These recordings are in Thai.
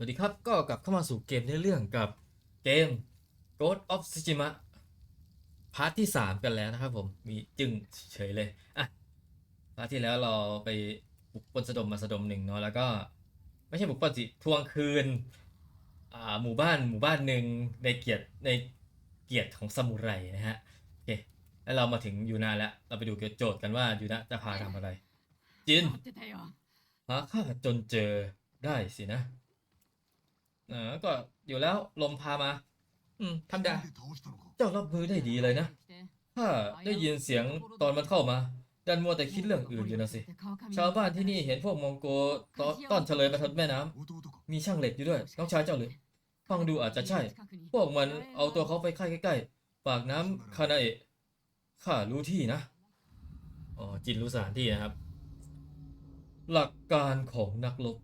สวัสดีครับก็กลับเข้ามาสู่เกมในเรื่องกับเกม Ghost of Tsushima พาร์ทที่ 3 กันแล้วนะครับผมมีจึงเฉยเลยอะพาร์ทที่แล้วเราไปบุกปนสะดมมาสะดมหนึ่งเนาะแล้วก็ ไม่ใช่บุกปนสิทวงคืนอ่าหมู่บ้านหมู่บ้านหนึ่งในเกียรติในเกียรติของซามูไรนะฮะโอเคแล้วเรามาถึงยูนาแล้ว เราไปดูโจทย์กันว่ายูนาจะพาทำอะไรจินหาข้าจนเจอได้สินะ เออก็อยู่แล้วลมพามา อืมทำได้เจ้ารับมือได้ดีเลยนะถ้าได้ยินเสียงตอนมันเข้ามาดันมัวแต่คิดเรื่องอื่นอยู่นะสิ ชาวบ้านที่นี่เห็นพวกมองโกตอต้อนเฉลยมาทดแม่น้ำมีช่างเหล็กอยู่ด้วยน้องชายเจ้าหรือฟังดูอาจจะใช่ พวกมันเอาตัวเขาไปค่ายใกล้ๆปากน้ำคานาเอะข้ารู้ที่นะอ๋อจินรู้สถานที่นะครับ หลักการของนักรบ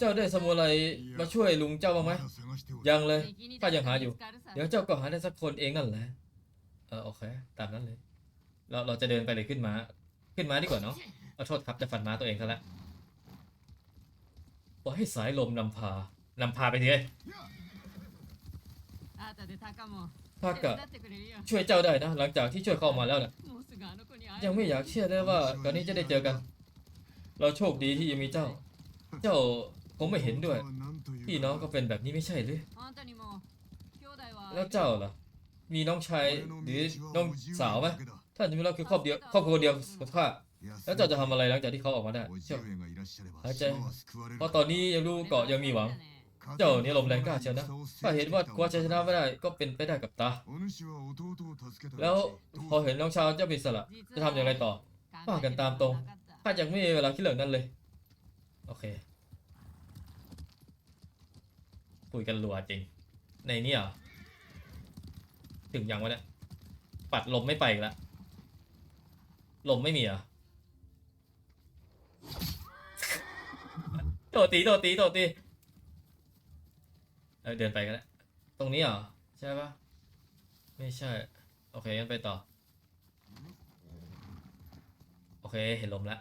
เจ้าได้สมุไรมาช่วยลุงเจ้าบ้างไหมยังเลยข้ายังหาอยู่ เดี๋ยวเจ้าก็หาได้สักคนเองนั่นแหละเออโอเคตามนั้นเลย เราเราจะเดินไปเลยขึ้นมา ขึ้นมาดีกว่าเนาะเอาโทษครับจะฟันม้าตัวเองซะแล้วปล่อยให้สายลมนำพานำพาไปทีเลยถ้ากะช่วยเจ้าได้นะ หลังจากที่ช่วยเข้ามาแล้วนะยังไม่อยากเชื่อได้ว่าตอนนี้จะได้เจอกัน เราโชคดีที่ยังมีเจ้า เจ้าคงไม่เห็นด้วย พี่น้องก็เป็นแบบนี้ไม่ใช่หรือแล้วเจ้าล่ะ มีน้องชายหรือน้องสาวไหมท่านจะไม่เราคือครอบเดียวครอบครัวเดียวกับข้าแล้วเจ้าจะทำอะไรหลังจากที่เขาออกมาได้เจ้าหายใจเพราะตอนนี้ยังรู้เกาะยังมีหวัง เจ้านี่ลมแรงกล้าเชียวนะถ้าเห็นว่ากลัวจะชนะไม่ได้ก็เป็นไปได้กับตา แล้วพอเห็นน้องชายเจ้าเป็นอิสระจะทำอย่างไรต่อว่ากันตามตรงข้ายังไม่มีเวลาคิดเรื่องนั้นเลย โอเค คุยกันรัวจริง ในนี่เหรอ ถึงยังวะเนี่ย ปัดลมไม่ไปแล้วลมไม่มีเหรอโตตีโตตีโตตีเออเดินไปกันแล้วตรงนี้เหรอ ใช่ปะไม่ใช่ โอเคงั้นไปต่อ โอเคเห็นลมแล้ว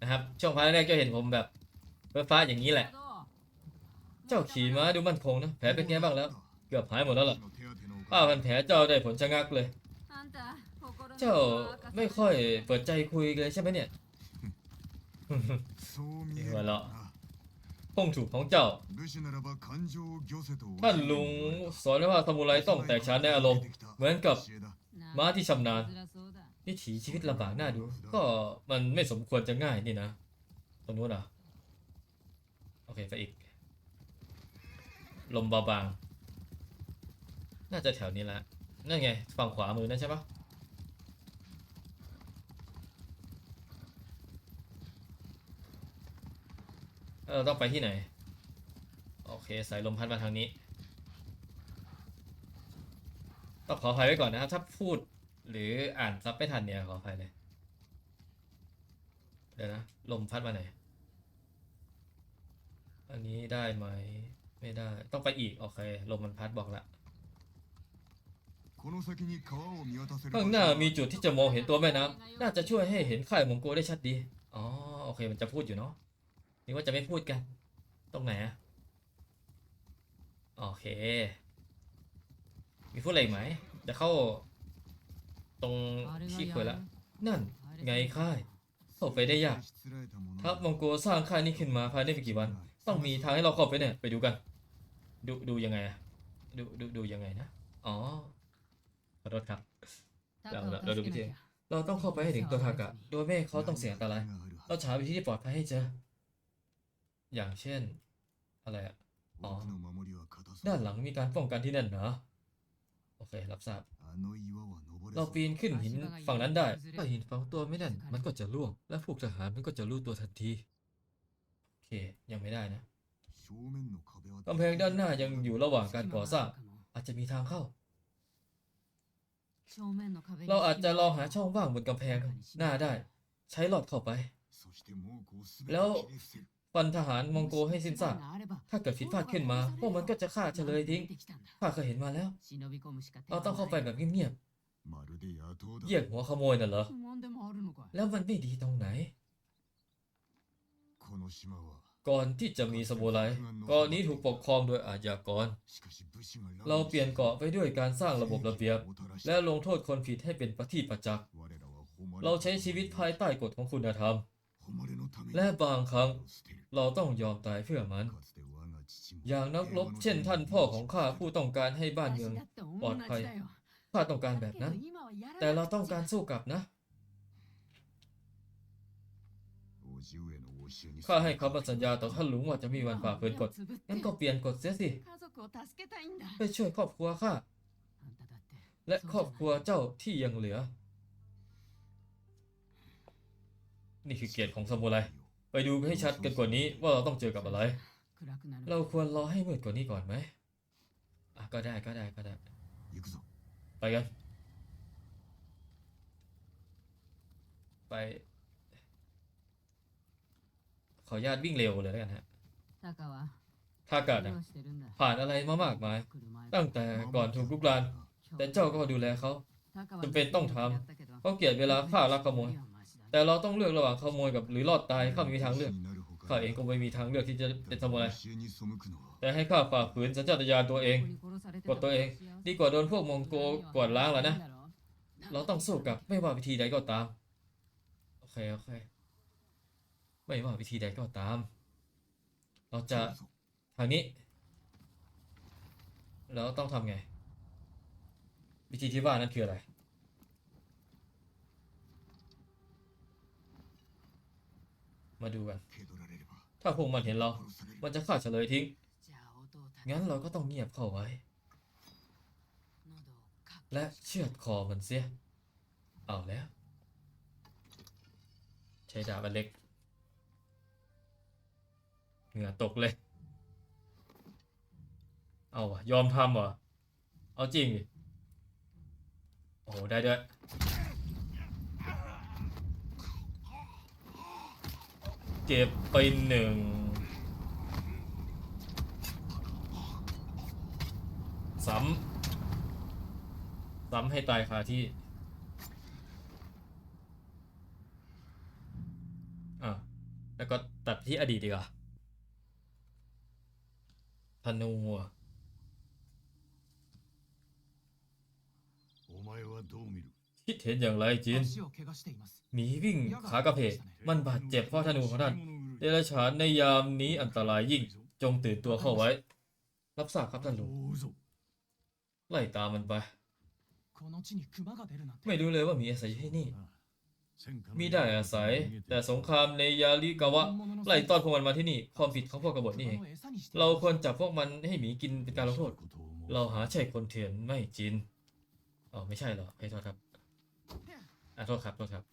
นะครับช่วงพาร์ทแรกจะเห็นผมแบบ เฟ้อฟ้าอย่างนี้แหละ เจ้าขี่ม้าดูมั่นคงนะ แผลเป็นไงบ้างแล้ว เกือบหายหมดแล้วล่ะป้าพันแผลเจ้าได้ผลชะงักเลย เจ้าไม่ค่อยเปิดใจคุยเลยใช่ไหมเนี่ยหัวเราะพงถูกของเจ้า ท่านลุงสอนว่าซามูไรต้องแตกฉานในอารมณ์ เหมือนกับม้าที่ชำนาญวิถีชีวิตลำบากน่าดู ก็มันไม่สมควรจะง่ายนี่นะตรงนู้นอโอ เคไปอีก ลมเบาบาง น่าจะแถวนี้ละ นั่นไง ฝั่งขวามือนั่นใช่ปะเออต้องไปที่ไหน โอเค สายลมพัดมาทางนี้ ต้องขออภัยไว้ก่อนนะครับ ถ้าพูดหรืออ่านซับไม่ทันเนี่ยขออภัยเลย เดี๋ยวนะ ลมพัดมาไหน อันนี้ได้ไหม ไม่ได้ ต้องไปอีก โอเค ลมมันพัดบอกละข้างหน้ามีจุดที่จะมองเห็นตัวแม่น้ำน่าจะช่วยให้เห็นค่ายมองโกได้ชัดดี อ๋อ โอเค มันจะพูดอยู่เนาะ นี่ว่าจะไม่พูดกัน ตรงไหนอะโอเค มีพูดอะไรอีกไหม จะเข้า ตรงที่คุยละ นั่น ไงค่ายเข้าไปได้ยากทัพมองโกสร้างค่ายนี้ขึ้นมาภายในไม่กี่วัน ต้องมีทางให้เราเข้าไปเนี่ย ไปดูกัน ดูดูยังไงอะดูดูดูยังไงนะ อ๋อขอโทษครับ เราเราดูวิธีเราต้องเข้าไปให้ถึงตัวทากะ โดยไม่ให้เขาต้องเสี่ยงอันตราย เราจะหาวิธีที่ปลอดภัยให้เจอ อย่างเช่น อะไรอะอ๋อด้านหลังมีการป้องกันที่แน่นหนาโอเค รับทราบ เราปีนขึ้นหินฝั่งนั้นได้ ถ้าหินฝังตัวไม่แน่น มันก็จะร่วง และพวกทหารมันก็จะรู้ตัวทันทีโอเค ยังไม่ได้นะกำแพงด้านหน้ายังอยู่ระหว่างการก่อสร้าง อาจจะมีทางเข้า เราอาจจะลองหาช่องว่างบนกำแพงหน้าได้ ใช้หลอดเข้าไป แล้วฟันทหารมองโกให้สิ้นซากถ้าเกิดผิดพลาดขึ้นมา พวกมันก็จะฆ่าเฉลยทิ้งข้าเคยเห็นมาแล้ว เราต้องเข้าไปแบบเงียบๆเยียงหัวขโมยน่ะเหรอ แล้วมันไม่ดีตรงไหน ก่อนที่จะมีสมุไรเกาะนี้ถูกปกครองโดยอาญากร เราเปลี่ยนเกาะไปด้วยการสร้างระบบระเบียบ และลงโทษคนผิดให้เป็นประที่ประจักษ์ เราใช้ชีวิตภายใต้กฎของคุณธรรม และบางครั้งเราต้องยอมตายเพื่อมัน อย่างนักรบเช่นท่านพ่อของข้าผู้ต้องการให้บ้านเมืองปลอดภัยข้าต้องการแบบนั้น แต่เราต้องการสู้กลับนะ ข้าให้คำมั่นสัญญาต่อท่านลุงว่าจะมีวันฝ่าฝืนกฎงั้นก็เปลี่ยนกฎเสียสิไปช่วยครอบครัวข้าและครอบครัวเจ้าที่ยังเหลือ นี่คือเกียรติของซามูไรไปดูให้ชัดกันกว่านี้ว่าเราต้องเจอกับอะไร เราควรรอให้มืดกว่านี้ก่อนไหมอะก็ได้ก็ได้ก็ได้ไปกัน ไป ออนุญาตวิ่งเร็วเลยแล้วกันฮะถ้าเกิดนะผ่านอะไรมามากมาย ตั้งแต่ก่อนถูกลุกลาน แต่เจ้าก็ดูแลเขาจำเป็นต้องทำเขาเกลียดเวลาข้ารักขโมย แต่เราต้องเลือกระหว่างขโมยกับหรือรอดตายข้าไม่มีทางเลือกข้าเองก็ไม่มีทางเลือกที่จะเป็นสมุไรแต่ให้ข้าฝ่าฝืนสัญชาตญาณตัวเองกดตัวเอง ดีกว่าโดนพวกมองโกกวดล้างแล้วนะ เราต้องสู้กับไม่ว่าวิธีใดก็ตาม โอเค โอเค ไม่ว่าวิธีใดก็ตาม เราจะทางนี้เราต้องทำไง วิธีที่ว่านั่นคืออะไร มาดูกัน ถ้าพวกมันเห็นเรา มันจะฆ่าเฉลยทิ้ง งั้นเราก็ต้องเงียบเข้าไว้ และเชือดคอมันเสีย เอาแล้ว ใช้ดาบอเล็ก เหงื่อตกเลย เอาวะยอมทำวะเอาจริงดิโอ้โหได้ด้วยเก็บไปหนึ่งซ้ำซ้ำให้ตายคาที่ อะ แล้วก็ตัดที่อดีตดีกว่า ธนูคิดเห็นอย่างไรจินหมีวิ่งขากระเพกมันบาดเจ็บเพราะธนูของท่านเดรัจฉานในยามนี้อันตรายยิ่งจงตื่นตัวเข้าไว้ รับทราบครับท่านหลวงไล่ตามมันไป ไม่รู้เลยว่ามีอะไรยอยู่ที่นี่ มิได้อาศัย แต่สงครามในยาลิกาวะไล่ต้อนพวกมันมาที่นี่ความผิดของพวกกบฏนี่เองเราควรจับพวกมันให้หมีกินเป็นการลงโทษเราหาใช่คนเถื่อนไม่จินอ๋อไม่ใช่เหรอไอ้โทษครับอะโทษครับโทษครับ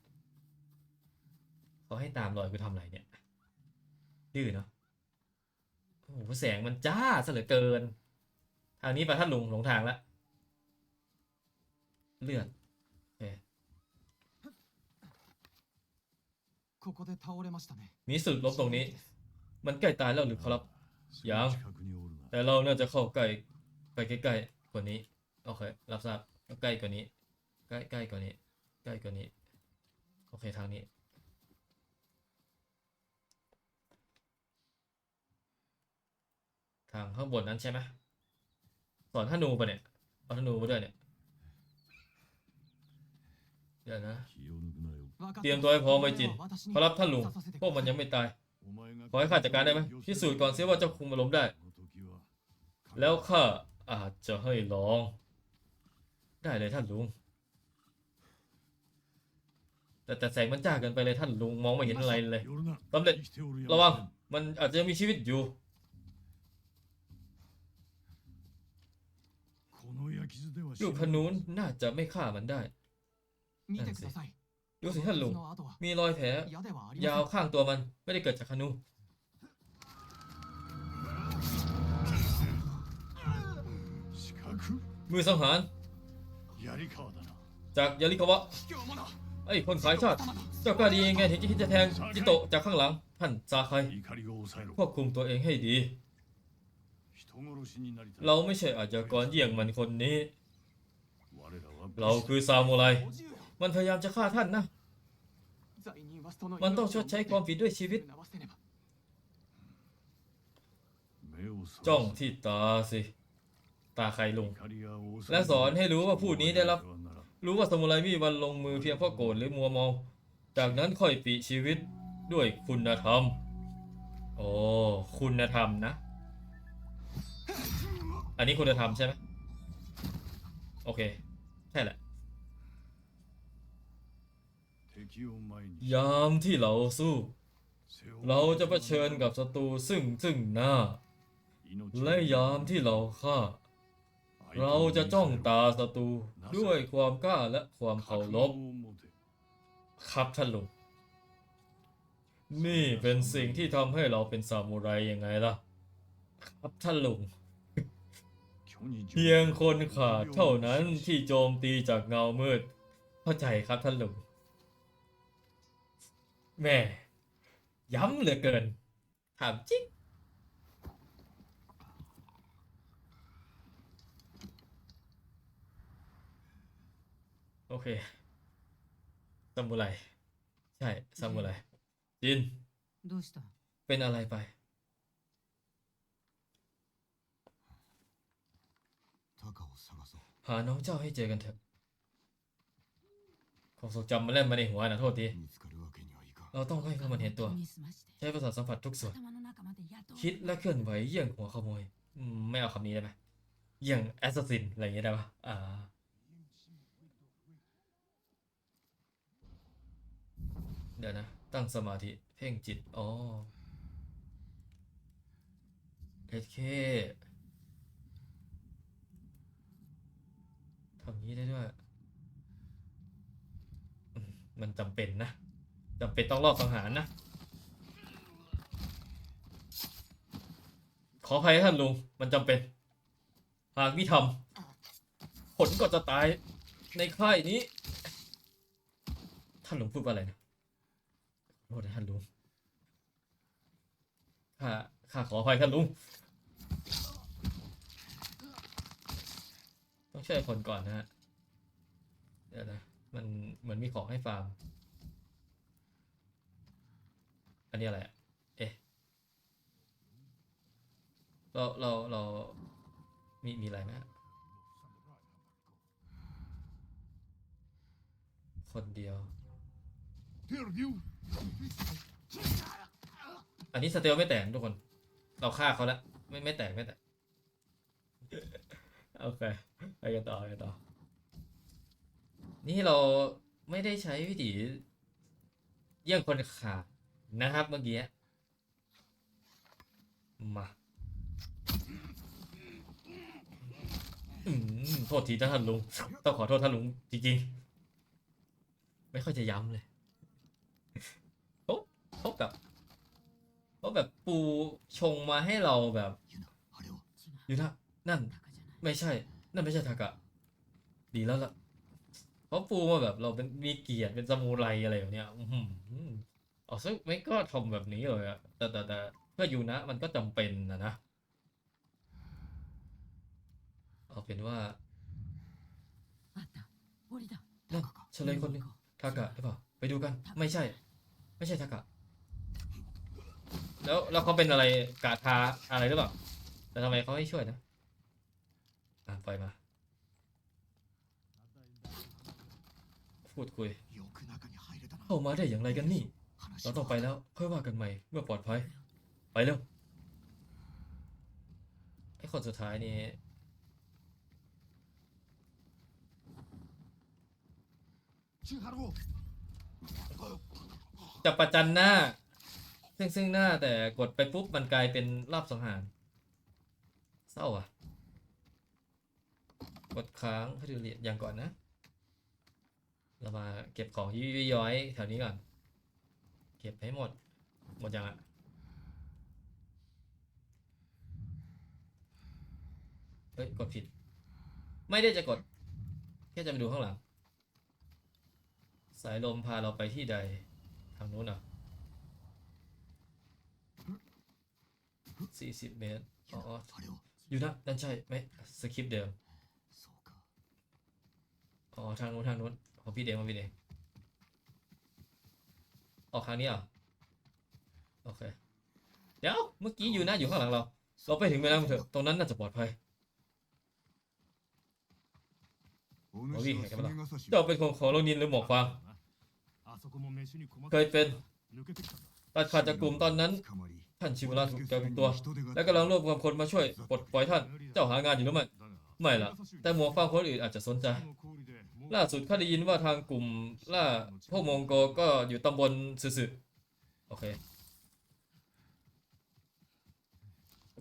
เขาให้ตามรอยกูทำอะไรเนี่ยดื้อเนาะโอ้โหแสงมันจ้าเสลือเกิน ทางนี้ไปท่านหลงหลงทางแล้วเลือด มีสุดลบตรงนี้ มันใกล้ตายแล้วหรือครับยังแต่เราเน่าจะเข้าใกล้ไปใกล้ๆกว่านี้โอเครับทราบใกล้กว่านี้ ใกล้ใกล้กว่านี้ ใกล้กว่านี้ โอเคทางนี้ทางข้างบนนั้นใช่ไหมสอนธนูไปเนี่ยเอาธนูมาด้วยเนี่ย เดี๋ยวนะ เตรียมตัวให้พร้อมไว้จินขอรับท่านลุงพวกมันยังไม่ตาย ขอให้ข้าจัดการได้ไหมพิสูจน์ก่อนเสียว่าเจ้าคุงมาล้มได้ แล้วข้าอาจจะให้ลอง ได้เลยท่านลุง แต่แต่แสงมันจ้าเกินไปเลยท่านลุงมองไม่เห็นอะไรเลยสำเร็จระวังมันอาจจะมีชีวิตอยู่ลูกพนูนน่าจะไม่ฆ่ามันได้นั่นสิ ดูสิท่านลุงมีรอยแผลยาวข้างตัวมันไม่ได้เกิดจากคานูมือสังหาร จากยาริคาวะไอ้คนขายชาติ เจ้ากล้าดียังไงถึงจะคิดจะแทงจิโตะจากข้างหลัง ท่านซาคายควบคุมตัวเองให้ดี เราไม่ใช่อาชญากรเยี่ยงมันคนนี้ เราคือซามูไร มันพยายามจะฆ่าท่านนะ มันต้องชดใช้ความผิดด้วยชีวิต จ้องที่ตาสิ ตาใครลง และสอนให้รู้ว่าผู้นี้ได้รับ รู้ว่าสมุไรมีวันลงมือเพียงเพราะโกรธหรือมัวเมา จากนั้นค่อยปีชีวิตด้วยคุณธรรม โอ้คุณธรรมนะ อันนี้คุณธรรมใช่ไหมโอเค ใช่แหละ ยามที่เราสู้ เราจะะเผชิญกับศัตรูซึ่งซึ่งหน้า และยามที่เราฆ่า เราจะจ้องตาศัตรูด้วยความกล้าและความเคารพครับท่านลุงนี่เป็นสิ่งที่ทำให้เราเป็นซามูไรยังไงล่ะ ครับท่านลุงเพียงคนขาดเท่านั้นที่โจมตีจากเงามืด เข้าใจครับท่านลุง แม่ ย้ำเหลือเกิน ถามจริง โอเคซามูไร ใช่ซามูไรจิน どうした เป็นอะไรไป タカを探そう หาน้องเจ้าให้เจอกันเถอะความทรงจำมันเล่นมาในหัวนะโทษที 見つかるわけにはいかん เราต้องให้พวามันเห็นตัว ใช้ประสาทสัมผัสทุกส่วน คิดและเคลื่อนไหวอย่างหัวขโมยไม่เอาคำนี้ได้ไหมอย่างแอสซัสซินอะไรอย่างนี้ได้ปะอ่าเดี๋ยวนะ ตั้งสมาธิ เพ่งจิต อ๋อเอเคทำนี้ได้ด้วย มันจำเป็นนะ จำเป็นต้องรอบสังหารนะ ขออภัยท่านลุง มันจำเป็น หากมิทำผลก็จะตายในค่ายนี้ ท่านลุงพูดว่าอะไรนะโทษนะท่านลุงข้าข้าขออภัยท่านลุง ต้องช่วยคนก่อนนะฮะ เดี๋ยวนะ มันเหมือนมีของให้ฟาร์ม อันนี้อะไรอะเอ๊ะเราเราเรามีมีอะไรไหมคนเดียว อันนี้สเตลไม่แตกทุกคน เราฆ่าเขาแล้วไม่ไม่แตกไม่แตกโอเคไปกันต่อไปกันต่อ นี่เราไม่ได้ใช้วิธีเยี่ยงคนขาด นะครับเมื่อกี้มาโทษทีท่านลุง ต้องขอโทษท่านลุงจริงๆ ไม่ค่อยจะย้ำเลยพบพบแบบพบแบบปูชงมาให้เราแบบอยู่นะนั่น ไม่ใช่ นั่นไม่ใช่ทากะ ดีแล้วล่ะเพราะปูมาแบบเราเป็นมีเกียรติเป็นสมูไรอะไรแบบเนี้ยอืม อ๋อซึ่งไม่ก็ทำแบบนี้เลยอะแต่แต่แต่เพื่ออยู่นะ มันก็จำเป็นนะนะเอาเป็นว่าเนั่นเฉลยคนนึงทากะหรือเปล่าไปดูกัน ไม่ใช่ ไม่ใช่ทากะ แล้วแล้วเขาเป็นอะไรกาทาอะไรหรือเปล่าแต่ทำไมเขาไม่ช่วยนะอ่านไปมา พูดคุยเข้ามาได้อย่างไรกันนี่ เราต้องไปแล้ว ค่อยว่ากันใหม่ เมื่อปลอดภัย ไปเร็วไอ้คนสุดท้ายนี่จะประจันหน้า ซึ่งซึ่งหน้าแต่กดไปปุ๊บมันกลายเป็นลาบสังหาร เศร้าอะ กดค้างให้ดูเรียนอย่างก่อนนะ เรามาเก็บของย่อยๆแถวนี้ก่อน เก็บให้หมด หมดยังอะเฮ้ย กดผิด ไม่ได้จะกด แค่จะไปดูข้างหลัง สายลมพาเราไปที่ใด ทางนู้นอะสี่สิบเมตร อ๋อ อยู่นะนั่นใช่ไหมสคริปเดิม อ๋อ ทางนู้นทางนู้นของพี่เดงของพี่เดง ออกทางนี้อะโอเค เดี๋ยวเมื่อกี้อยู่นะอยู่ข้างหลังเรา เราไปถึงเวลาเถอะตรงนั้นน่าจะปลอดภัยโอ้ยเห็นไหมละจ้เป็นคนของโรนินหรือหมอกฟางเคยเป็นตัดขาดจากกลุ่มตอนนั้น ท่านชิมุระถูกจับตัว และกำลังรวบรวมคนมาช่วยปลดปล่อยท่าน เจ้าหางานอยู่หรือไม่ ไม่ละแต่หมวกฟางคนอื่นอาจจะสนใจ ล่าสุดข้าได้ยินว่าทางกลุ่มล่าพวกมองโกก็อยู่ตำบลสือโอเค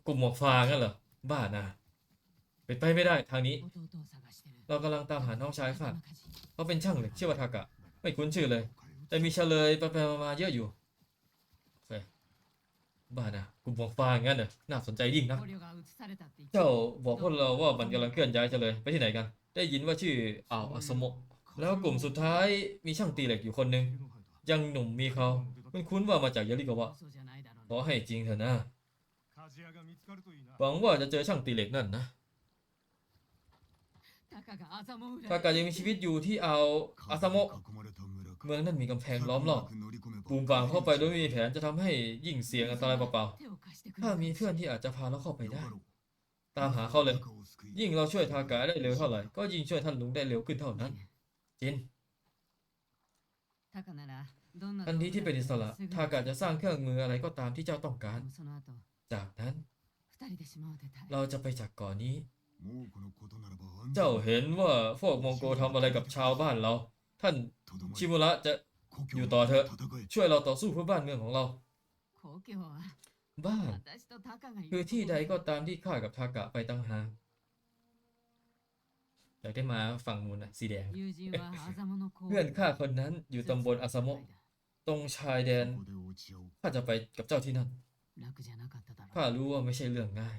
กลุ่มหมอกฟางนั่นเหรอ บ้านะเป็นไปไม่ได้ทางนี้ เรากำลังตามหาน้องชายข้าเขาเป็นช่างเลยกชื่อว่าทากะ ไม่คุ้นชื่อเลย แต่มีเฉลยไปๆมาเยอะอยู่ บ้านะกลุ่มของฟ้าอย่างนั้นเหรอน่าสนใจยิ่งนะเจ้าบอกพวกเราว่ามันกำลังเคลื่อนย้ายจะเลยไปที่ไหนกัน ได้ยินว่าชื่ออ่าวอสโมแล้วกลุ่มสุดท้ายมีช่างตีเหล็กอยู่คนหนึ่งยังหนุ่มมีเขามันคุ้นว่ามาจากยาลิกาวะขอให้จริงเถอะนะหวังว่าจะเจอช่างตีเหล็กนั่นนะถ้ากายังมีชีวิตอยู่ที่เอาอามโเมืองนั่นมีกำแพงล้อมรอบปูมบางเข้าไปโดยไม่มีแผนจะทำให้ยิ่งเสียงอันตรายเปล่าๆ ถ้ามีเพื่อนที่อาจจะพาเราเข้าไปได้ ตามหาเขาเลย ยิ่งเราช่วยทากาได้เร็วเท่าไหร่ก็ยิ่งช่วยท่านลุงได้เร็วขึ้นเท่านั้น จินทันทีที่เป็นอิสระทากาจะสร้างเครื่องมืออะไรก็ตามที่เจ้าต้องการ จากนั้น เราจะไปจากก่อนนี้ เจ้าเห็นว่าพวกมองโกทำอะไรกับชาวบ้านเรา ท่านชิมุระจะอยู่ต่อเถอะ ช่วยเราต่อสู้เพื่อบ้านเมืองของเรา บ้านคือที่ใดก็ตามที่ข้ากับทากะไปตั้งหาอยากได้มาฝั่งมูลนนะสีแดง เพื่อนข้าคนนั้นอยู่ตำบลอาซามะตรงชายแดนข้าจะไปกับเจ้าที่นั่นข้ารู้ว่าไม่ใช่เรื่องง่าย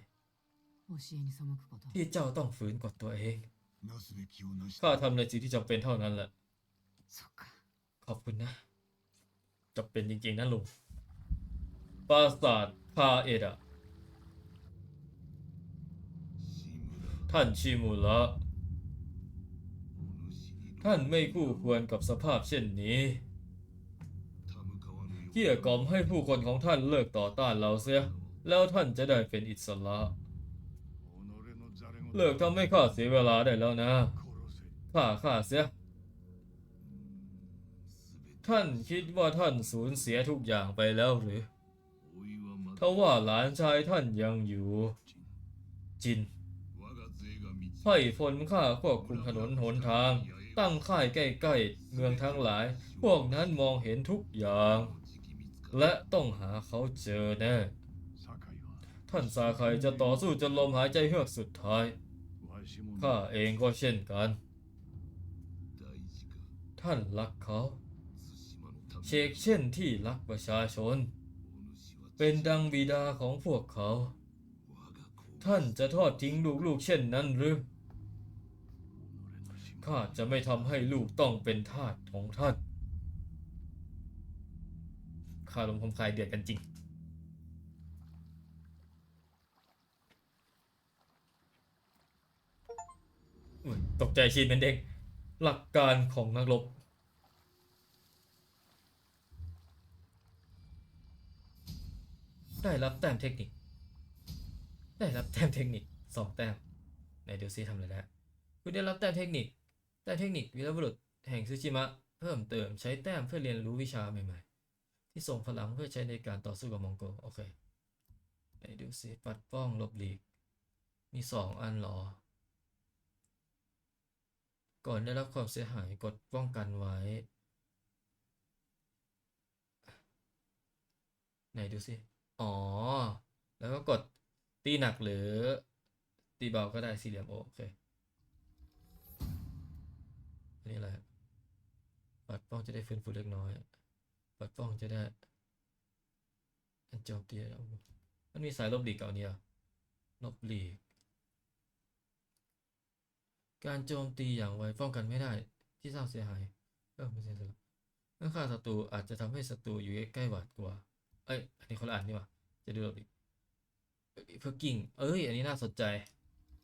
ที่เจ้าต้องฝืนกดตัวเองข้าทำในสิ่งที่จำเป็นเท่านั้นแหละ そっか ขอบคุณนะจำเป็นจริงๆนะลุงปราสาทคาเอดะ 志村 ท่านชิมุระ お主に ท่านไม่คู่ควรกับสภาพเช่นนี้ 手向かわぬよう เกี่ยกล่อมให้ผู้คนของท่านเลิกต่อต้านเราเสีย แล้วท่านจะได้เป็นอิสระ 己のざれ言 เลิกทำให้ข้าเสียเวลาได้แล้วนะ 殺せ ฆ่าข้าเสีย ท่านคิดว่าท่านสูญเสียทุกอย่างไปแล้วหรือ ถ้าว่าหลานชายท่านยังอยู่ จินไพร่ฝนข้าควบคุมถนนหนทาง ตั้งค่ายใกล้ๆ เมืองทั้งหลาย พวกนั้นมองเห็นทุกอย่าง และต้องหาเขาเจอแน่ ท่านสาไคจะต่อสู้จนลมหายใจเฮือกสุดท้าย ข้าเองก็เช่นกัน ท่านรักเขา เชกเช่นที่รักประชาชน เป็นดังบิดาของพวกเขา ท่านจะทอดทิ้งลูกๆเช่นนั้นหรือข้าจะไม่ทำให้ลูกต้องเป็นทาสของท่านข้าลมคมคายเดือดกันจริง ตกใจชีนเป็นเด็ก หลักการของนักรบ ได้รับแต้มเทคนิค ได้รับแต้มเทคนิคสองแต้มไหนดูซิทำอะไรได้คุณได้รับแต้มเทคนิค แต้มเทคนิควีรบุรุษแห่งซูชิมะ เพิ่มเติมใช้แต้มเพื่อเรียนรู้วิชาใหม่ๆ ที่ส่งพลังเพื่อใช้ในการต่อสู้กับมองโกโอเคไหนดูซิปัดป้องลบหลีก มีสองอันหรอ ก่อนได้รับความเสียหายกดป้องกันไว้ ไหนดูสิ อ๋อ แล้วก็กดตีหนักหรือ ตีเบาก็ได้สี่เหลี่ยมโอเค อันนี้อะไรปัดป้องจะได้ฟื้นฟูเล็กน้อย ปัดป้องจะได้อันโจมตีมันมีสายลบหลีกเก่าเนี่ยลบหลีก การโจมตีอย่างไวป้องกันไม่ได้ ที่สร้างเสียหายเออไม่ใช่สิเมื่อฆ่าศัตรูอาจจะทำให้ศัตรูอยู่ใกล้หวาดกลัว เอ้ย อันนี้คนละอันนี่ว่าจะดูหลบหลีกเพื่อกิ้งเอ้ย อันนี้น่าสนใจ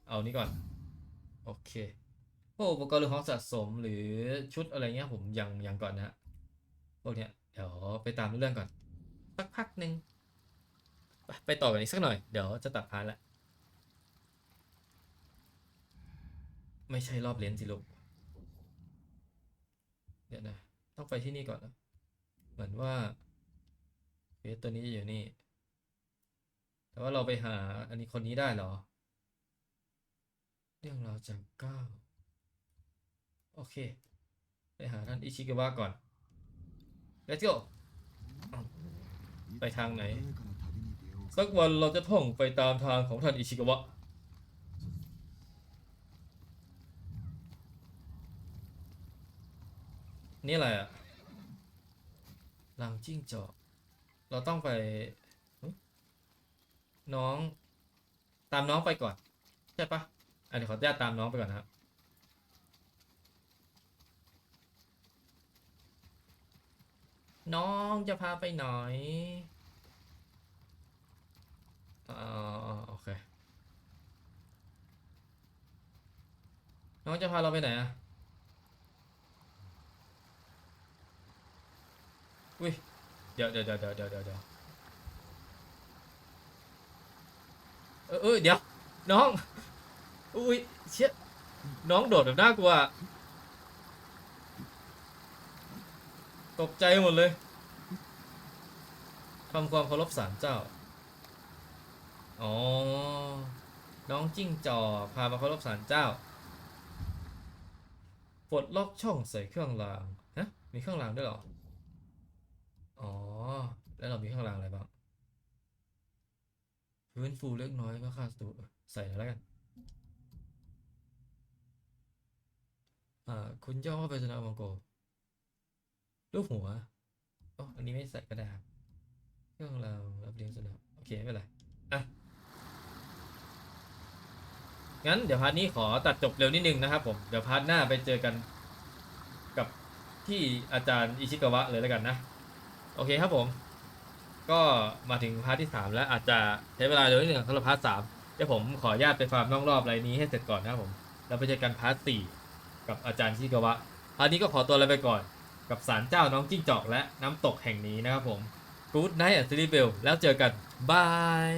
เอานี้ก่อน โอเค พวกอุปกรณ์หรือของสะสมหรือชุดอะไรเงี้ยผมยังยังก่อนนะฮะพวกเนี้ย เดี๋ยวไปตามเรื่องก่อน สักพักหนึ่งไปไปต่อกันอีกสักหน่อย เดี๋ยวจะตัดพาร์ทละไม่ใช่รอบเลนสิลูก เดี๋ยวนะ ต้องไปที่นี่ก่อนนะ เหมือนว่า เฟสตัวนี้อยู่นี่ แต่ว่าเราไปหาอันนี้คนนี้ได้เหรอ เรื่องราวจากเก้าโอเค ไปหาท่านอิชิกาวะก่อน let's go ไปทางไหน สักวันเราจะท่องไปตามทางของท่านอิชิกาวะนี่อะไรอะลังจิ้งจอก เราต้องไป น้อง ตามน้องไปก่อน ใช่ปะอะเดี๋ยวขออนุญาตตามน้องไปก่อนนะครับน้องจะพาไปไหนอ่าโอเค น้องจะพาเราไปไหนอะ อุ้ย เดี๋ยวเดี๋ยวเดี๋ยวเดี๋ยวเดี๋ยวเดี๋ยวเออเออเดี๋ยว น้อง อุ้ยเชี่ยน้องโดดแบบน่ากลัว ตกใจหมดเลยทำความเคารพศาลเจ้า อ๋อ น้องจิ้งจอกพามาเคารพศาลเจ้า ปลดล็อกช่องใส่เครื่องราง ฮะ มีเครื่องรางด้วยหรอ แล้วเรามีเครื่างอะไรบ้างฟื้นฟูเล็กน้อยก็ค่าสูใส่อยแล้วกัน อ่า คุณย่อเข้าไปสนามมังโกรูปหัวอ๋ออันนี้ไม่ใส่ก็ได้ครับเรื่องรารับเลี้ยงสนามโอเค ไม่เป็นไร อะ งั้นเดี๋ยวพาร์ทนี้ขอตัดจบเร็วนิดนึงนะครับผม เดี๋ยวพาร์ทหน้าไปเจอกันกับที่อาจารย์อิชิกาวะเลยแล้วกันนะ โอเคครับผม ก็มาถึงพาร์ทที่ 3 แล้วอาจจะใช้เวลาเร็วนิดนึงสำหรับพาร์ทสามเดี๋ยวผมขออนุญาตไปฟาร์มนอกรอบอะไรนี้ให้เสร็จก่อนนะครับผมแล้วไปเจอกันพาร์ทสี่กับอาจารย์อิชิกาวะพาร์ทนี้ก็ขอตัวลาไปก่อน กับศาลเจ้าน้องจิ้งจอกและน้ำตกแห่งนี้นะครับผม Good night อั l ซิลิเบลแล้วเจอกันบาย